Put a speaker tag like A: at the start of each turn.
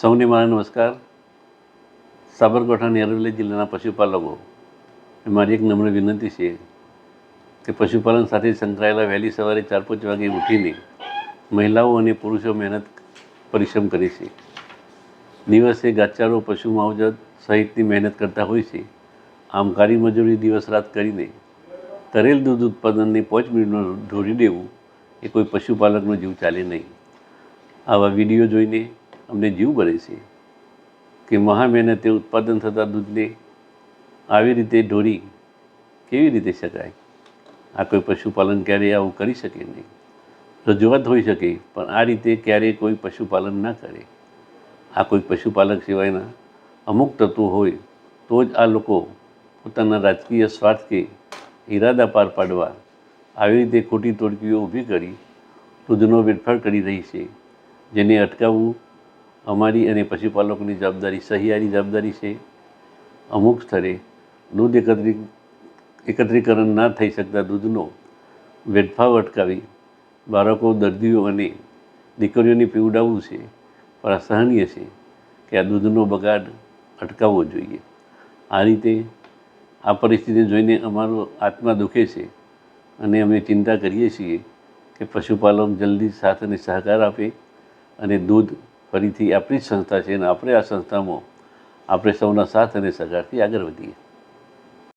A: સૌને મારા નમસ્કાર. સાબરકાંઠા અને અરવલ્લી જિલ્લાના પશુપાલકો. મારી એક નમ્ર વિનંતી છે કે પશુપાલન સાથે સંકળાયેલા વહેલી સવારે ચાર પાંચ વાગે ઉઠીને મહિલાઓ અને પુરુષો મહેનત પરિશ્રમ કરે છે. દિવસે ગાચારો પશુ માવજત સહિતની મહેનત કરતા હોય છે. આમ કાળી મજૂરી દિવસ રાત કરીને તરેલ દૂધ ઉત્પાદનને પાંચ મિનિટમાં ઢોરી દેવું એ કોઈ પશુપાલકનો જીવ ચાલે નહીં. આવા વીડિયો જોઈને અમને જીવ બને છે કે મહા મહેનતે ઉત્પાદન થતા દૂધને આવી રીતે ઢોળી કેવી રીતે શકાય? આ કોઈ પશુપાલન ક્યારેય આવું કરી શકે નહીં. રજૂઆત હોઈ શકે, પણ આ રીતે ક્યારેય કોઈ પશુપાલન ના કરે. આ કોઈ પશુપાલક સિવાયના અમુક તત્વો હોય, તો જ આ લોકો પોતાના રાજકીય સ્વાર્થ કે ઈરાદા પાર પાડવા આવી રીતે ખોટી તોડકીઓ ઊભી કરી દૂધનો વેડફાટ કરી રહી છે, જેને અટકાવવું અમારી અને પશુપાલકોની જવાબદારી સહિયારી જવાબદારી છે. અમુક સ્થળે દૂધ એકત્રિત એકત્રીકરણ ના થઈ શકતા દૂધનો વેડફાવ અટકાવી બાળકો, દર્દીઓ અને દીકરીઓને પીવડાવવું છે. પણ અસહનીય છે કે આ દૂધનો બગાડ અટકાવવો જોઈએ. આ રીતે આ પરિસ્થિતિ જોઈને અમારો આત્મા દુખે છે અને અમે ચિંતા કરીએ છીએ કે પશુપાલક જલ્દી સાથ અને સહકાર આપે અને દૂધ ફરીથી આપણી જ સંસ્થા છે અને આપણે આ સંસ્થામાં આપણે સૌના સાથ અને સહકારથી આગળ વધીએ.